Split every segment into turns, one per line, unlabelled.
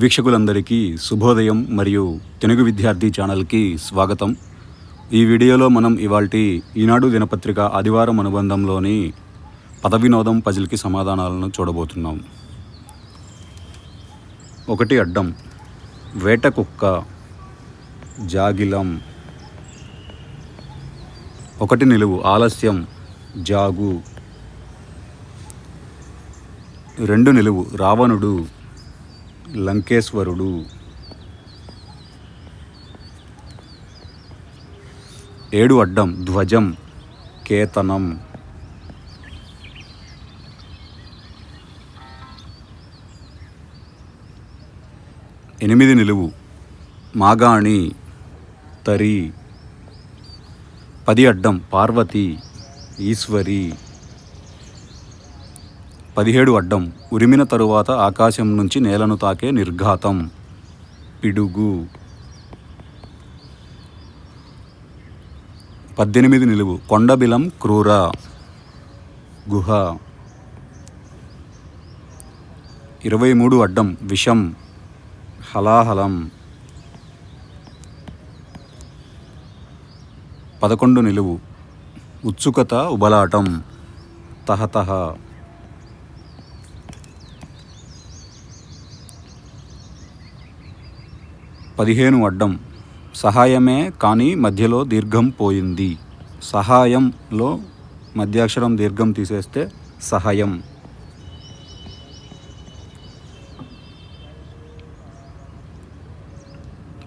వీక్షకులందరికీ శుభోదయం మరియు తెలుగు విద్యార్థి ఛానల్కి స్వాగతం. ఈ వీడియోలో మనం ఇవాల్టి ఈనాడు దినపత్రిక ఆదివారం అనుబంధంలోని పద వినోదం పజిల్కి సమాధానాలను చూడబోతున్నాం. ఒకటి అడ్డం వేట కుక్క జాగిలం. ఒకటి నిలువు ఆలస్యం జాగు. రెండు నిలువు రావణుడు. లంకేశ్వరుడు. ఏడు అడ్డం ధ్వజం కేతనం. ఎనిమిది నిలువు మాగాణి తరి. పది అడ్డం పార్వతి ఈశ్వరి. పదిహేడు అడ్డం ఉరిమిన తరువాత ఆకాశం నుంచి నేలను తాకే నిర్ఘాతం. పిడుగు. పద్దెనిమిది నిలువు కొండబిలం క్రూర. గుహ. ఇరవై మూడు అడ్డం విషం హలాహలం. పదకొండు నిలువు ఉత్సుకత ఉబలాటం. తహతహ. పదిహేను అడ్డం. సహాయమే కానీ మధ్యలో దీర్ఘం పోయింది. సహాయంలో మధ్యాక్షరం దీర్ఘం తీసేస్తే సహాయం.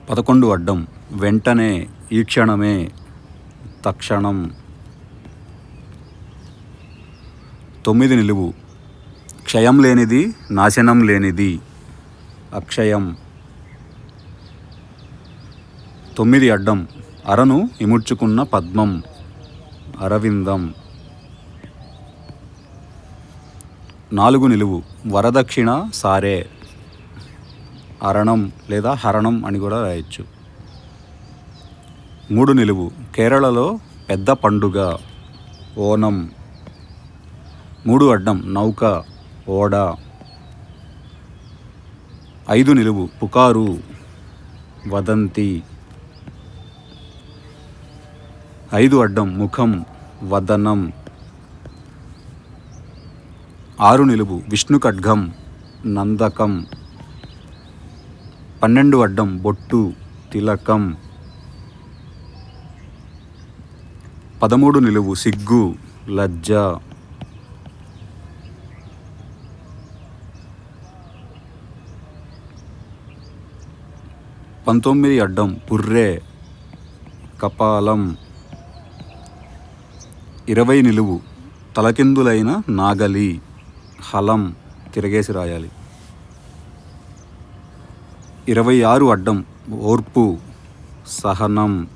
పదకొండు అడ్డం. వెంటనే ఈ క్షణమే తక్షణం. తొమ్మిది నిలువు. క్షయం లేనిది నాశనం లేనిది. అక్షయం. తొమ్మిది అడ్డం అరను ఇముడ్చుకున్న పద్మం అరవిందం. నాలుగు నిలువు వరదక్షిణ సారే అరణం లేదా హరణం అని కూడా రాయొచ్చు. మూడు నిలువు కేరళలో పెద్ద పండుగ ఓనం. మూడు అడ్డం నౌక ఓడ. ఐదు నిలువు పుకారు వదంతి. ఐదు అడ్డం ముఖం వదనం. ఆరు నిలువు విష్ణు ఖడ్గం నందకం. పన్నెండు అడ్డం బొట్టు తిలకం. పదమూడు నిలువు సిగ్గు లజ్జ. పంతొమ్మిది అడ్డం పుర్రే కపాలం. ఇరవై నిలువు తలకిందులైన నాగలి హలం తిరగేసి రాయాలి. ఇరవై ఆరు అడ్డం ఓర్పు సహనం.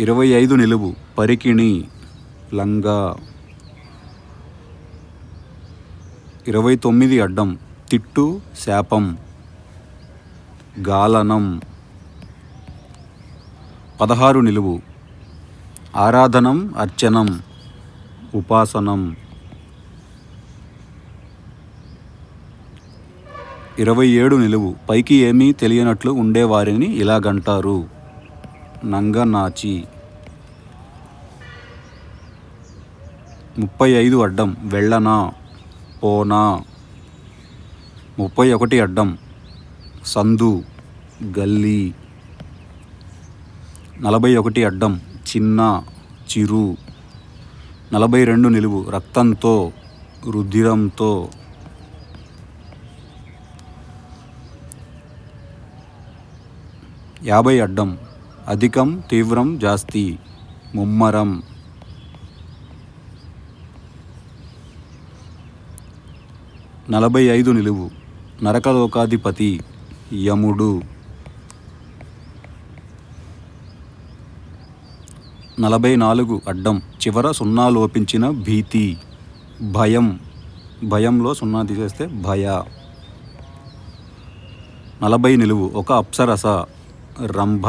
ఇరవై ఐదు నిలువు పరికిణి లంగా. ఇరవై తొమ్మిది అడ్డం తిట్టు శాపం గాలనం. పదహారు నిలువు. ఆరాధనం అర్చనం ఉపాసనం. ఇరవై ఏడు నిలువు. పైకి ఏమీ తెలియనట్లు ఉండేవారిని ఇలాగంటారు. నంగనాచి. ముప్పై ఐదు అడ్డం. వెళ్ళనా? పోనా? ముప్పై ఒకటి అడ్డం. సందు. గల్లీ. నలభై ఒకటి అడ్డం చిన్న చిరు. నలభై రెండు నిలువు రక్తంతో రుధిరంతో. యాభై అడ్డం అధికం తీవ్రం జాస్తి ముమ్మరం. నలభై ఐదు నిలువు నరకలోకాధిపతి యముడు. నలభై నాలుగు అడ్డం చివర సున్నా లోపించిన భీతి. భయం. భయంలో సున్నా తీసేస్తే భయ. నలభై నిలువు ఒక అప్సరస. రంభ.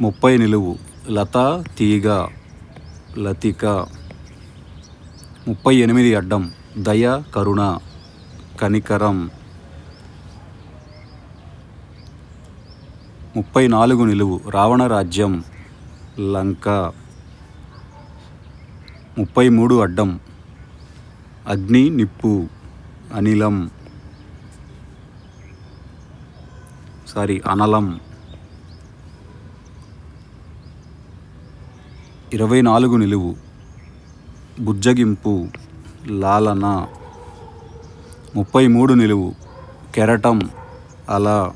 ముప్పై నిలువు లత తీగ. లతిక. ముప్పై ఎనిమిది అడ్డం దయ కరుణ. కనికరం. ముప్పై నాలుగు నిలువు రావణ రాజ్యం లంక. ముప్పై మూడు అడ్డం. అగ్ని నిప్పు అనిలం. సారీ అనలం. ఇరవై నాలుగు నిలువు. బుజ్జగింపు లాలన. ముప్పై మూడు నిలువు. కెరటం అలా.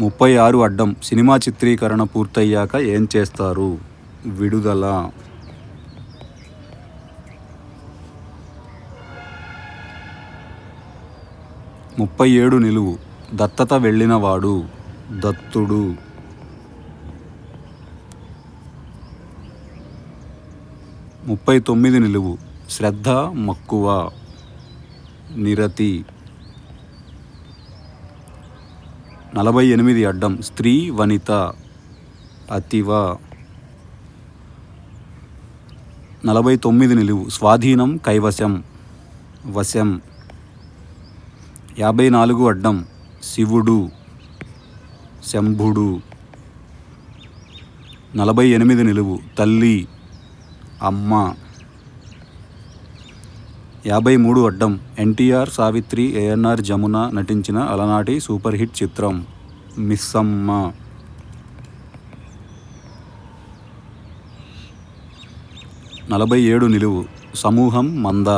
ముప్పై ఆరు అడ్డం సినిమా చిత్రీకరణ పూర్తయ్యాక ఏం చేస్తారు? విడుదల ముప్పై ఏడు నిలువు. దత్తత వెళ్ళినవాడు దత్తుడు. ముప్పై తొమ్మిది నిలువు. శ్రద్ధ మక్కువ. నిరతి నలభై ఎనిమిది అడ్డం. స్త్రీ వనిత అతివ. నలభై తొమ్మిది నిలువు. స్వాధీనం కైవశం వశం. యాభై నాలుగు అడ్డం. శివుడు శంభుడు. నలభై ఎనిమిది నిలువు. తల్లి అమ్మ. యాభై మూడు అడ్డం ఎన్టీఆర్ సావిత్రి ఏఎన్ఆర్ జమున నటించిన అలనాటి సూపర్ హిట్ చిత్రం మిస్సమ్మ. నలభై ఏడు నిలువు సమూహం మంద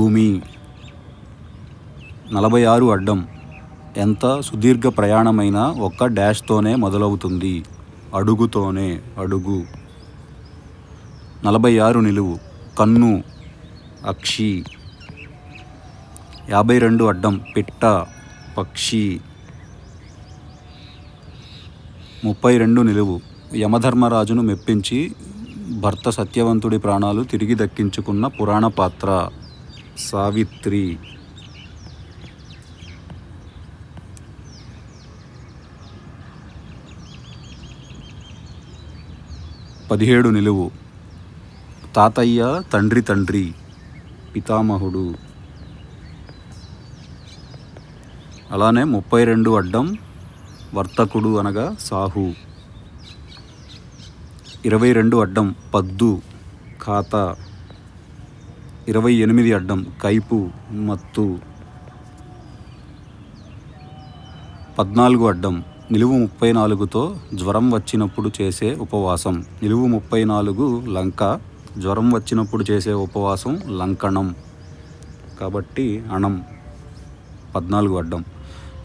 గుమి నలభై ఆరు అడ్డం ఎంత సుదీర్ఘ ప్రయాణమైనా ఒక్క డాష్తోనే మొదలవుతుంది. అడుగుతోనే అడుగు. నలభై ఆరు నిలువు కన్ను అక్షి. యాభై రెండు అడ్డం పిట్ట పక్షి. ముప్పై రెండు నిలువు. యమధర్మరాజును మెప్పించి భర్త సత్యవంతుడి ప్రాణాలు తిరిగి దక్కించుకున్న పురాణ పాత్ర సావిత్రి. పదిహేడు నిలువు. తాతయ్య తండ్రి తండ్రి. పితామహుడు. అలానే ముప్పై రెండు అడ్డం వర్తకుడు అనగా సాహు. ఇరవై రెండు అడ్డం పద్దు ఖాతా. ఇరవై ఎనిమిది అడ్డం కైపు మత్తు. పద్నాలుగు అడ్డం నిలువు ముప్పై నాలుగుతో జ్వరం వచ్చినప్పుడు చేసే ఉపవాసం. నిలువు ముప్పై నాలుగు లంక జ్వరం వచ్చినప్పుడు చేసే ఉపవాసం లంకణం. కాబట్టి అణం పద్నాలుగు అడ్డం.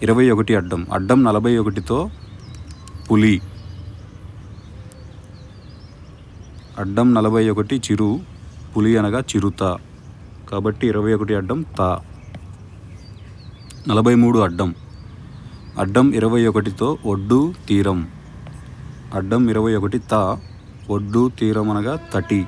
ఇరవై ఒకటి అడ్డం. అడ్డం నలభై ఒకటితో పులి. అడ్డం నలభై ఒకటి చిరు పులి అనగా చిరుత. కాబట్టి ఇరవై ఒకటి అడ్డం తా. నలభై మూడు అడ్డం. అడ్డం ఇరవై ఒకటితో ఒడ్డు తీరం. అడ్డం ఇరవై ఒకటి తా. ఒడ్డు తీరం అనగా తటి.